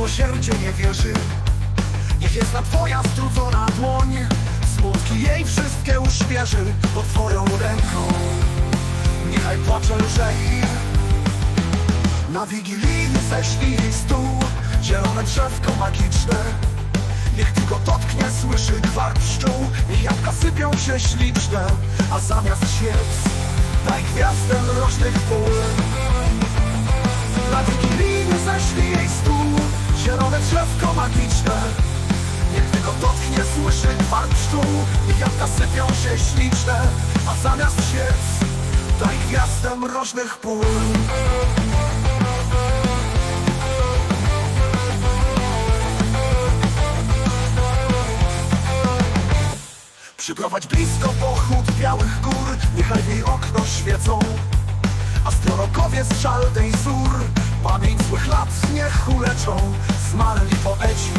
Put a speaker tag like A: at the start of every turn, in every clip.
A: miłosierdzie nie wierzy. Niech jest na twoja strudzona dłoń Smutki jej wszystkie uświeży Pod twoją ręką. Niechaj płacze lżej. Na wigilijny ześlij stół Zielone drzewko magiczne. Niech tylko dotknie, słyszy gwar pszczół Niech jabłka sypią się śliczne. A zamiast świec Daj gwiazdę rocznych pól Na wigilijny ześlij jej stół Zielone drzewko magiczne Niech tylko dotknie, słyszy gwar pszczół Niech jabłka sypią się śliczne A zamiast świec Daj gwiazdę mrocznych pól. Przyprowadź blisko pochód białych gór Niechaj jej okno świecą. A prorokowie z szaldej zur Pamięć złych lat niech uleczą Zmarli poeci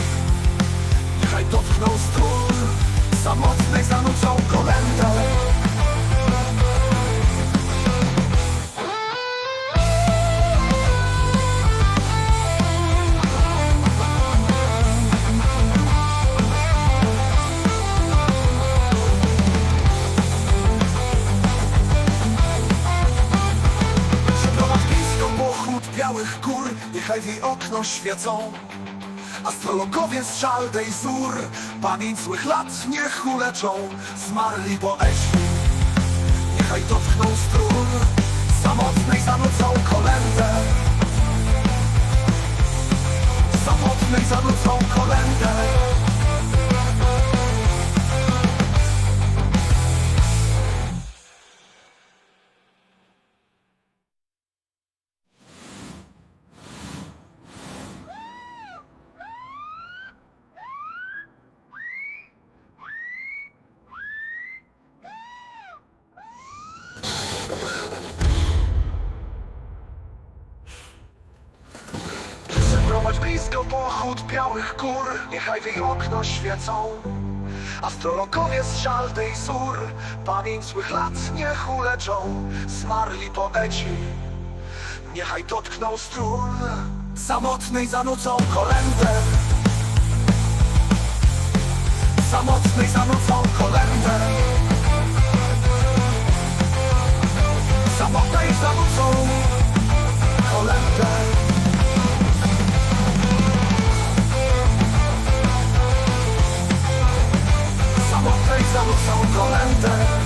A: Niechaj w jej okno świecą Astrologowie z szaldej zur. Pamięć złych lat niech uleczą Zmarli poeci Niechaj dotkną strun Samotnej zanucą kolędę Do pochód białych gór. Niechaj w jej okno świecą Astrologowie z Żaldy i Sur. Pamięć złych lat niech uleczą Zmarli poeci. Niechaj dotkną strun Samotnej zanucą kolędę. Samotnej zanucą kolędę. Samotnej zanucą za samą kolędę